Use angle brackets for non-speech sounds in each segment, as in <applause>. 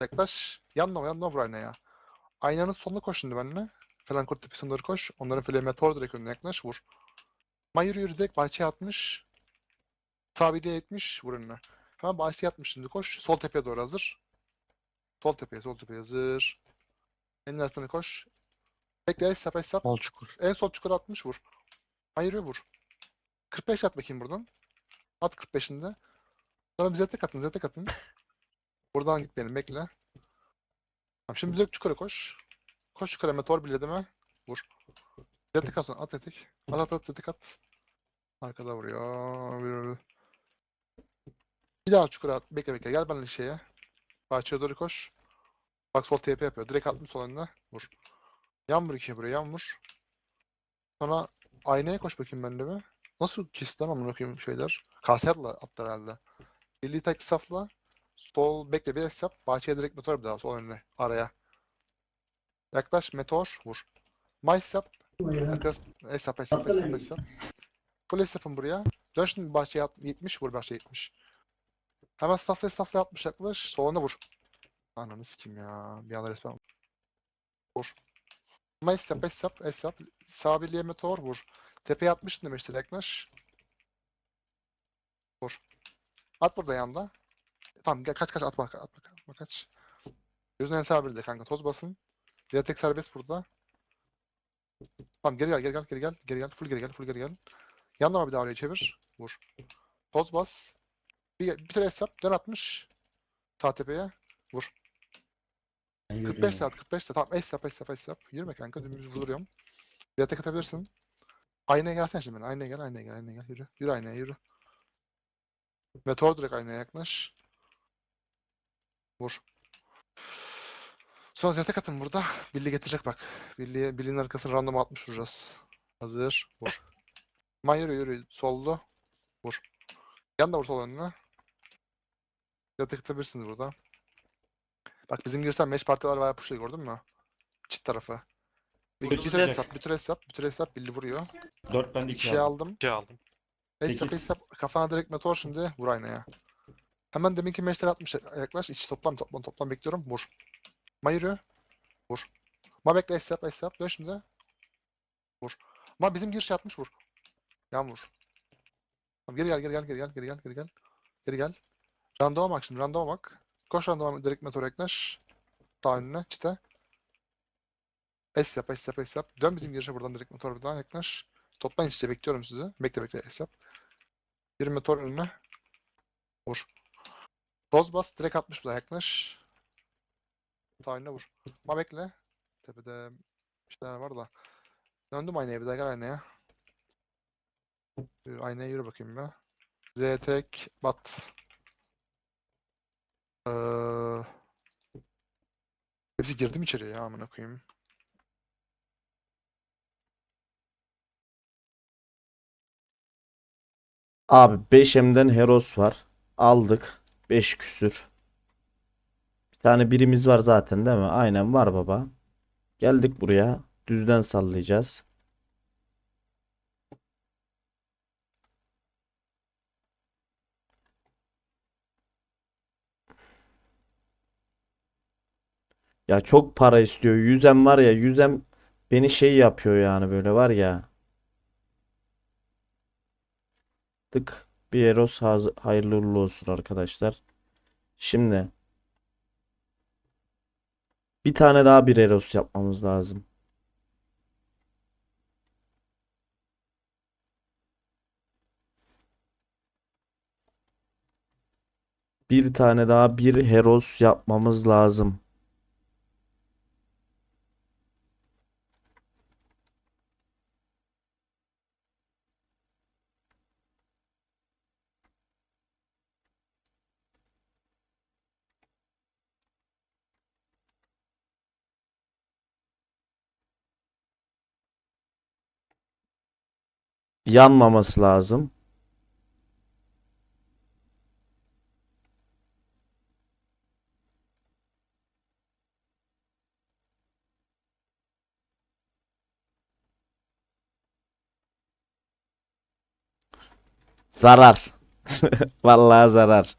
Yaklaş. Yanına yanına vur aynaya. Aynanın sonuna koş şimdi benimle. Falan kurt tepesine doğru koş. Onların file meteor direkt önüne yaklaş. Vur. Ma yürü direkt bahçeye atmış. Sabitliğe yetmiş. Vur önüne. Hemen bahçeye atmış şimdi koş. Sol tepeye doğru hazır. Sol tepeye sol tepeye hazır. Elin arasına koş. Bekle es yap es yap. Sol çukur. En sol çukura atmış vur. Hayır vur. 45 at bakayım buradan. At 45'inde. Sonra bir zetek atın, zetek atın. Buradan gitmeyelim, bekle. Tamam, şimdi direkt çukura koş. Koş çukura meteor bile deme. Vur. Zetek at, at zetek. At at at zetek at. Arkada vuruyor. Bir- daha çukura at. Bekle bekle. Gel benimle şeye. Bahçeye doğru koş. Bak sol TP yapıyor. Direkt attım sol önüne. Vur. Yan vur ikiye buraya. Yan vur. Sonra aynaya koş bakayım ben de bir. Nasıl kestim amına koyayım şeyler? Kase atla attı herhalde. Birliği tek safla. Sol bekle bir es yap. Bahçeye direkt meteor bir daha sol önüne. Araya. Yaklaş meteor vur. Mice yap. Es yap es yap. Full es yapın buraya. Dön şimdi bahçeye at. 70 vur bahçeye 70. Hemen safla safla 60 yaklaş. Soluna vur. Ananı sikeyim ya. Bir anda resmen. Vur. Es yap es yap. Sağ birliğe meteor vur. Tepeye atmıştın demiştir yaklaş. Vur. At burada yanda. Tamam gel kaç kaç atma atma atma kaç. Gözün en sağ bir de kanka toz basın. Diğer tek serbest burada. Tamam geri gel geri gel geri gel geri gel full geri gel full geri gel. Yandan bir daha oraya çevir. Vur. Toz bas. Bir, bir kere hesap dön atmış. Sağ tepeye. Vur. 45 saat 45 saat. Tamam es yap es yap es yap. Yürüme kanka dümdüz vurduruyorum. Diğer tek atabilirsin. Aynaya gelsene şimdi ben. Aynaya gel, aynaya gel, aynaya gel. Yürü. Yürü aynaya, yürü. Meteor direkt aynaya yaklaş. Vur. Sonra zetek atın burada. Billy getirecek bak. Billy'ye, Billy'nin arkasını random 60 vuracağız. Hazır. Vur. Man yürü yürü. Sollu. Vur. Yan da vur sol önüne. Zetek atabilirsiniz burada. Bak bizim girsen meş partiler var push'u gördün mü? Çit tarafı. Bir, bir sıcak. hesap, bir tur hesap, bir tur hesap Billy vuruyor. 4 ben de İki 2 şey aldım. aldım. 2 aldım. Hesap hesap kafana direkt meteor şimdi vur aynaya. Hemen deminki meşleri atmış yaklaş. İçi toplam toplam toplam bekliyorum. Vur. Ma yürü. Vur. Ma bekle hesap hesap. Dön şimdi. Vur. Ma bizim giriş atmış vur. Yan vur. Tamam, geri gel geri gel geri gel geri gel geri gel. Geri gel. Randoma bak şimdi randoma bak. Koş randoma direkt meteor yaklaş. Sağ önüne çite. Es yap es yap es yap. Dön bizim girişe buradan direkt meteor buradan yaklaş. Toplayın işte bekliyorum sizi. Bekle bekle es yap. Bir meteor önüne. Vur. Boz bas. Direkt 60 bile yaklaş. Sağına vur. Ma bekle. Tepede bir şeyler var da. Döndüm aynaya bir daha gel aynaya. Yürü, aynaya yürü bakayım be. Z tek bat. Ee, hepsi girdim içeriye ya amına koyayım. Abi 5M'den Heros var. Aldık. 5 küsür. Bir tane birimiz var zaten değil mi? Aynen var baba. Geldik buraya. Düzden sallayacağız. Ya çok para istiyor. Yüzem var ya yüzem beni şey yapıyor yani böyle var ya. Tık. Bir Eros hayırlı uğurlu olsun arkadaşlar. Şimdi bir tane daha bir Eros yapmamız lazım. Bir tane daha bir Heros yapmamız lazım. Yanmaması lazım. Zarar. <laughs> Vallahi zarar.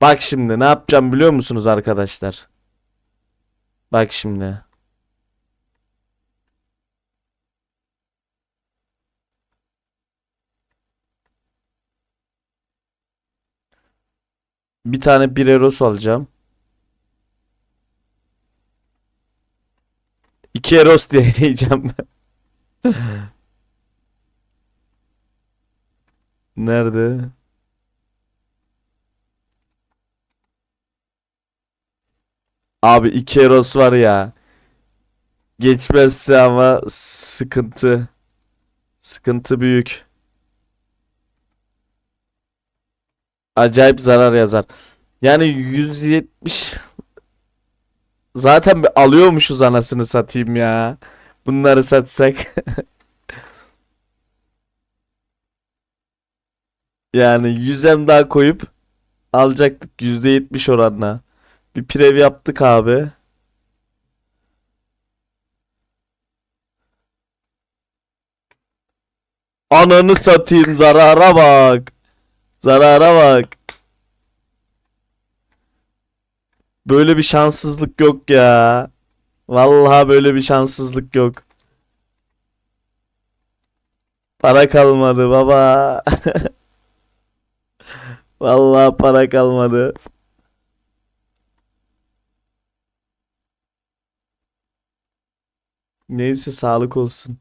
Bak şimdi ne yapacağım biliyor musunuz arkadaşlar? Bak şimdi. Bir tane bir Eros alacağım. İki Eros diye <laughs> diyeceğim. Nerede? Abi iki Eros var ya. Geçmezse ama sıkıntı. Sıkıntı büyük. Acayip zarar yazar. Yani 170 zaten bir alıyormuşuz anasını satayım ya. Bunları satsak. <laughs> Yani 100 daha koyup alacaktık %70 oranla. Bir prev yaptık abi. Ananı satayım zarara bak. Zarara bak. Böyle bir şanssızlık yok ya. Vallahi böyle bir şanssızlık yok. Para kalmadı baba. <laughs> Vallahi para kalmadı. Neyse sağlık olsun.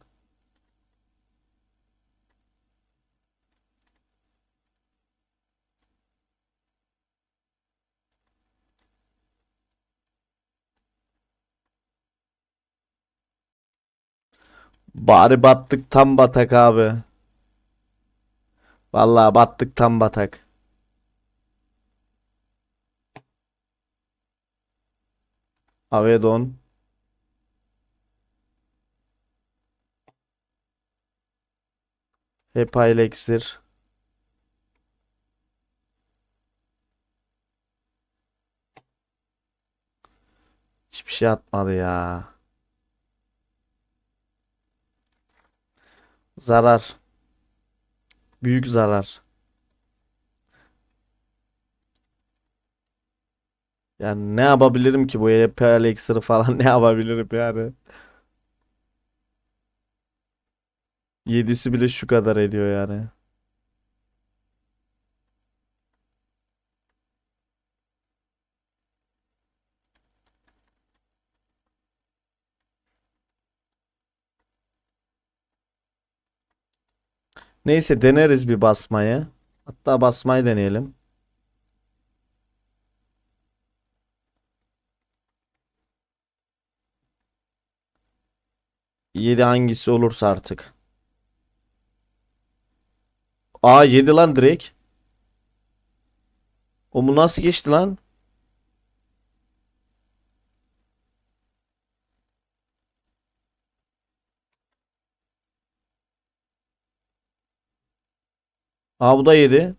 Bari battık tam batak abi. Vallahi battık tam batak. Avedon. Hep Elixir. Hiçbir şey atmadı ya. Zarar. Büyük zarar. Yani ne yapabilirim ki bu EP Elixir'ı falan <laughs> ne yapabilirim yani. 7'si bile şu kadar ediyor yani. Neyse deneriz bir basmayı. Hatta basmayı deneyelim. 7 hangisi olursa artık. Aa 7 lan direkt. O bu nasıl geçti lan? Aa bu da 7.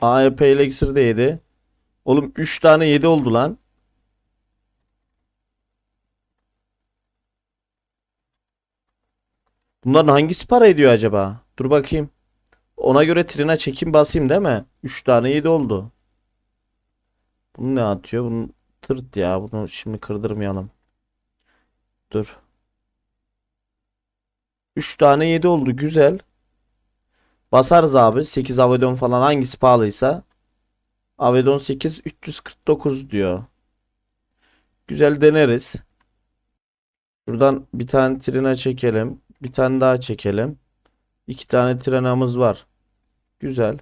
AEP Elixir de 7. Oğlum 3 tane 7 oldu lan. Bunların hangisi para ediyor acaba? Dur bakayım. Ona göre trine çekim basayım değil mi? 3 tane 7 oldu. Bunu ne atıyor? Bunu tırt ya. Bunu şimdi kırdırmayalım. Dur. 3 tane 7 oldu. Güzel. Basarız abi. 8 Avedon falan hangisi pahalıysa. Avedon 8 349 diyor. Güzel deneriz. Buradan bir tane trine çekelim. Bir tane daha çekelim. İki tane trenamız var. Güzel.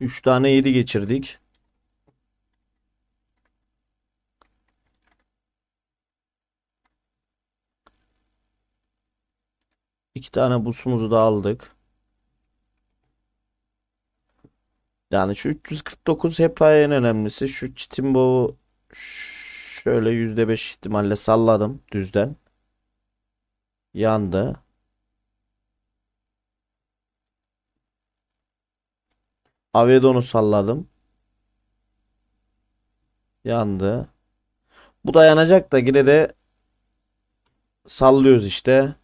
Üç tane 7 geçirdik. İki tane busumuzu da aldık. Yani şu 349 hep en önemlisi. Şu Chitimbo şöyle %5 ihtimalle salladım düzden. Yandı. Avedon'u salladım. Yandı. Bu da yanacak da yine de sallıyoruz işte.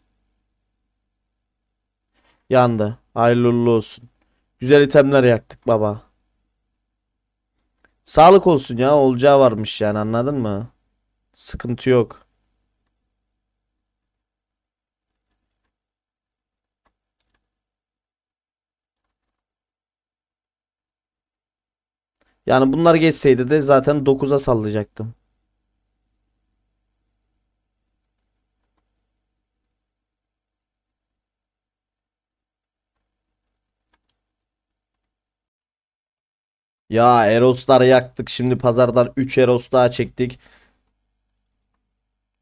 Yandı. Hayırlı olsun. Güzel itemler yaktık baba. Sağlık olsun ya. Olacağı varmış yani anladın mı? Sıkıntı yok. Yani bunlar geçseydi de zaten 9'a sallayacaktım. Ya Eros'ları yaktık. Şimdi pazardan 3 Eros daha çektik.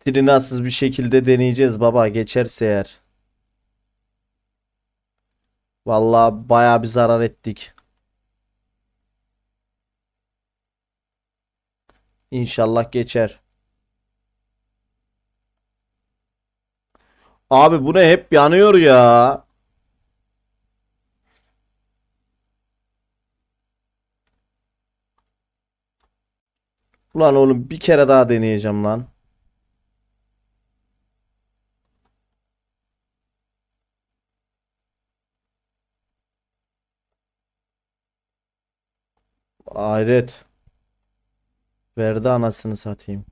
Trinasız bir şekilde deneyeceğiz baba. Geçerse eğer. Vallahi bayağı bir zarar ettik. İnşallah geçer. Abi bu ne hep yanıyor ya. Ulan oğlum bir kere daha deneyeceğim lan. Hayret. Verdi anasını satayım.